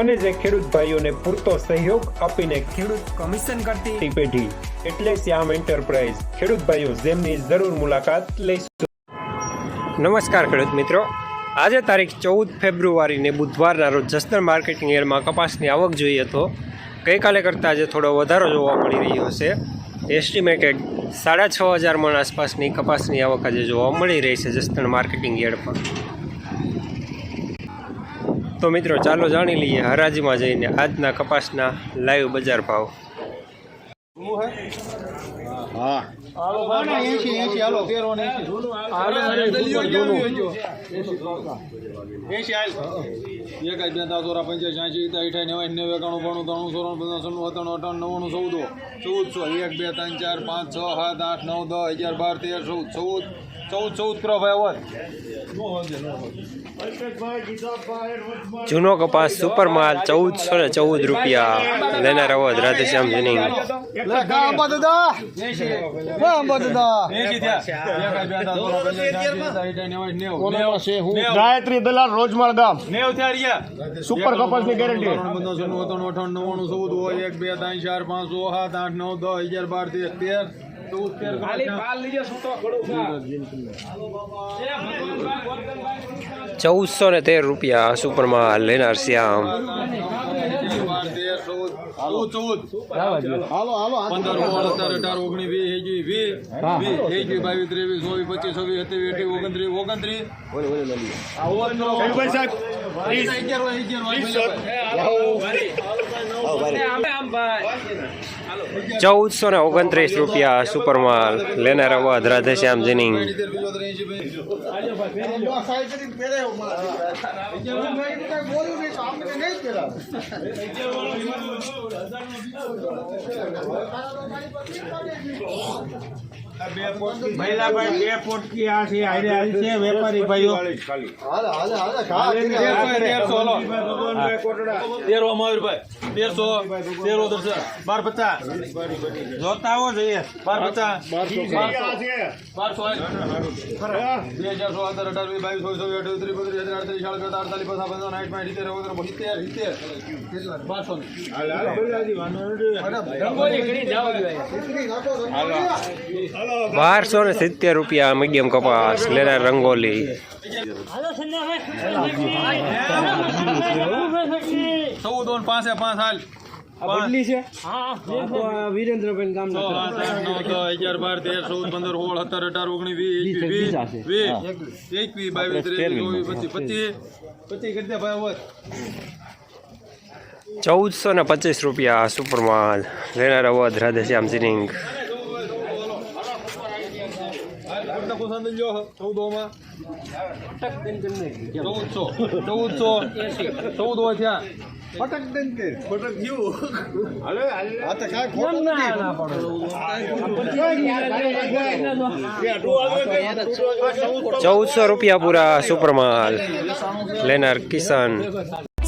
અને જે ખેડૂત ભાઈઓને પૂરતો સહયોગ આપીને ખેડૂત કમિશન કરતી પેઢી એટલે શ્યામ એન્ટરપ્રાઇઝ. ખેડૂત ભાઈઓ જેમની જરૂર મુલાકાત લઈશું. નમસ્કાર ખેડૂત મિત્રો. આજે તારીખ ચૌદ ફેબ્રુઆરીને બુધવારના રોજ જસદણ માર્કેટિંગ એરમાં કપાસની આવક જોઈએ તો ગઈકાલે કરતાં આજે થોડો વધારો જોવા મળી રહ્યો છે. એસ્ટિમેટેડ સાડા છ હજાર મણ આસપાસની કપાસની આવક આજે જોવા મળી રહી છે જસદણ માર્કેટિંગ યાર્ડ પર. તો મિત્રો ચાલો જાણી લઈએ હરાજીમાં જઈને આજના કપાસના લાઈવ બજાર ભાવ. હા? હાલો એક જ બે તાસોરા પંચાસી અઠાઈ નેવાય નેવું એકાણું બાણું ત્રણું સોળ પંદર સોળ અઠાણું અઠાણું નવ્વાણું ચૌદ. ચૌદસો એક બે ત્રણ ચાર પાંચ છ સાત આઠ નવ દસ અગિયાર બાર તેર ચૌદ. ચૌદ ચૌદ ચૌદ કરો ભાઈ જૂનો કપાસ સુપર માલ ચૌદસો ને ચૌદ રૂપિયા. લેનાર અવધ રાધેશ્યામ જિનિંગ અંબા દાદા અંબા દાદા ગાયત્રી દલાલ રોજમાળ ગામ. સુપર થયા ની ગેરંટી નવ્વાણું ચૌદ હોય એક બે ત્રણ ચાર પાંચ છ સાત આઠ નવ દસ અગિયાર બાર તેર તેર ચૌદસો ને તેર રૂપિયા સુપરમાં લેનાર શ્યામ. ચૌદ ચૌદ. હાલો હાલો. પંદર સોળ સત્તર અઢાર ઓગણીસ વીસ એકવીસ વીસ વીસ એકવીસ બાવીસ ત્રેવીસ ચોવીસ પચીસ છવ્વીસ સત્યાવીસ અઠ્યાવીસ ઓગણત્રીસ ઓગણત્રીસ. અગિયાર અગિયાર હોય ચૌદસો ને ઓગણત્રીસ રૂપિયા સુપર માલ લેનાર અવધ રાધેશ્યામ જિનિંગ બે પોટકી આ છે હારે હારી છે વેપારી ભાઈઓ તેરો મયુરભાઈ તેરસો તેરો બાર પચાસ જોતા આવો જોઈએ બારસો બે હજાર સો અઢાર અઢાર વીસ બાવીસ ચોવીસ અઠ્યાવીસ ત્રીસ બત્રીસ અડત્રીસ સાડત્રીસ અડતાલીસ પચાસ પંચાવન સાઠ પાંઠ સિત્તેર. સિત્તેર બારસો બારસો ને. સિત્તેર રૂપિયા મીડિયમ કપાસ લેનાર રંગોલી. ચૌદ પાંચ પાંચ હાલ. બદલી છે? વિરેન્દ્રભાઈ ગામ છ, સાત, આઠ, નવ, દસ, અગિયાર બાર તેર ચૌદ પંદર સોળ સત્તર અઢાર ઓગણીસ વીસ વીસ વીસ એકવીસ બાવીસ ત્રેવીસ ચોવીસ પચીસ પચીસ પચીસ કરી ભાઈ હવે ચૌદસો ને પચીસ રૂપિયા સુપર માલ લેનાર અવધ રાધેશ્યામ જિનિંગ કેટલા કુસાન દઈ લ્યો ચૌદોમાં ચૌદસો ચૌદસો ચૌદ હોય થયા ફટક દઈને કે ફટક ગયું હાલે આ તો કાંઈ ખોટું ચૌદસો રૂપિયા પૂરા સુપર માલ લેનાર કિશન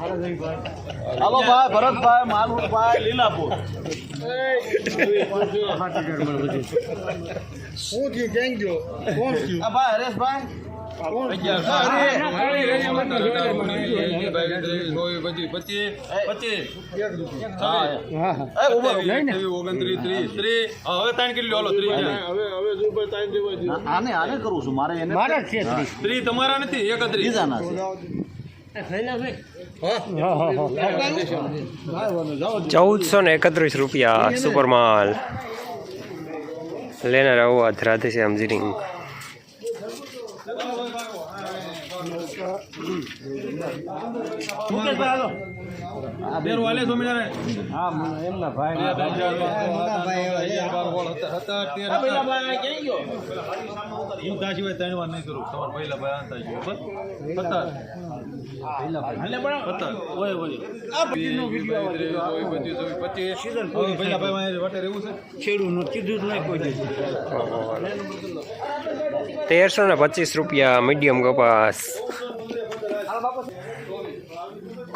હાલ આવાભાઈ ભરતભાઈ માલુભાઈ લીલાપુર. શું થયું? કેમ ગયો? કોણ થયું? ભાઈ હરેશભાઈ. આને આને કરું છું. મારે એને મારા ત્રી તમારા નથી એકત્રીસ. ચૌદસો ને એકત્રીસ રૂપિયા સુપરમાલ લેનાર અવાજ રાધેશ્યામ જીરિંગ. મુકેશભાઈ હાલે. સ્વામિનારાયણ. હા એમના ભાઈ. બે, ત્રણ, ચાર, પાંચ, છ, સાત, આઠ, નવ, દસ, અગિયાર, બાર, સોળ, સત્તર, સત્તર, તેર, સત્તર. હું તાજી હોય ત્રણ વાર નહીં કરું તમારે પહેલા ભાઈ આનતા ઓય હોય. સત્તર. સત્તર. વીસ, ચોવીસ, પચીસ, ચોવીસ, પચીસ. હવે પહેલા ભાઈ મારે વટે રહેવું છે? ખેડૂતનું કીધું જ નહીં કોઈ દે તેરસો ને પચીસ રૂપિયા મીડિયમ કપાસ.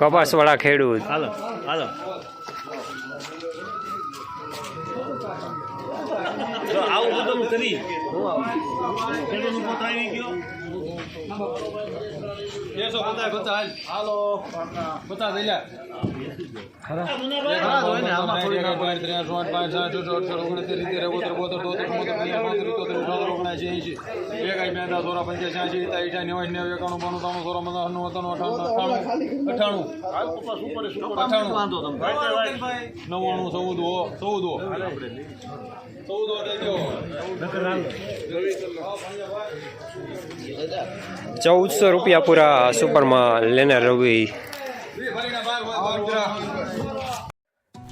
કપાસવાળા ખેડૂત. હાલો હાલો. આવું કરી. એકસો પચાસ, પચાસ, હાલ. થઈ બાણું, ત્રાણું, ચોરા, પંચાવન, નવ્વાણું, ચૌદ, હો, ચૌદ. ચૌદ થઈ. ચૌદસો રૂપિયા પૂરા સુપરમાં લેનાર રવિ.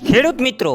ખેડૂત મિત્રો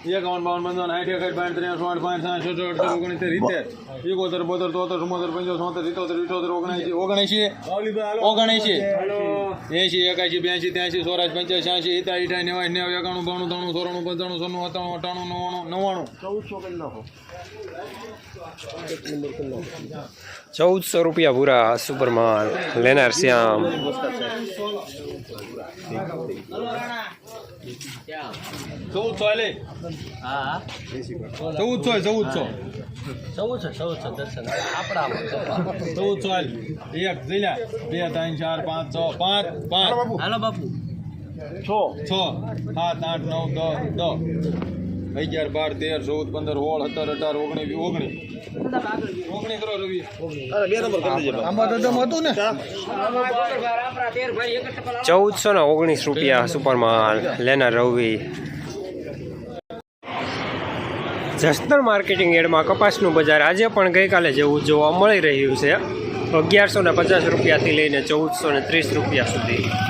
એકાવન બાવન પંચાવન બાર ત્રેસઠ સોળ પાંચ સાત છ અડસઠ ઓગણીસ સિત્તેર એકોતેર, બોતેર તોતેર ચુમ્મોતેર પંચોતેર સોતેર સિત્તોતેર ઇઠોતેર ઓગણસી ઓગણએંશી ઓગણએંશી એસી એકાશી બ્યાસી ત્યાંસી ચોરાસી પંચ્યાસી છ્યાસી ઇતા ઇઠા નેવાય નેવું, એકાણું, બાણું ત્રાણું ચોરાણું પંચાણું સોનું અઠાણું નવ્વાણું નવ્વાણું. ચૌદસો રૂપિયા પૂરા સુપરમાન લેનાર શ્યામ. ચૌદસો હાલે ચૌદસો ચૌદસો ચૌદ ચૌદસો ચૌદ છે દર્શન આપણા ચૌદસો હાલ એક જઈલા બે ત્રણ ચાર પાંચ છ પાંચ પાંચ હાલો બાપુ છ સાત આઠ નવ દસ દસ અગિયાર બાર તેર ચૌદ પંદર સોળ સત્તર અઢાર ઓગણીસ ઓગણીસ ઓગણીસ કરો રવિ આમાં તો જમ હતું ને ચૌદસો ને ઓગણીસ રૂપિયા સુપરમાં લેનાર રવિ જસદણ માર્કેટિંગ એડમાં કપાસનું બજાર આજે પણ ગઈકાલે જેવું જોવા મળી રહ્યું છે. અગિયારસો ને પચાસ રૂપિયાથી લઈને ચૌદસો ને ત્રીસ રૂપિયા સુધી.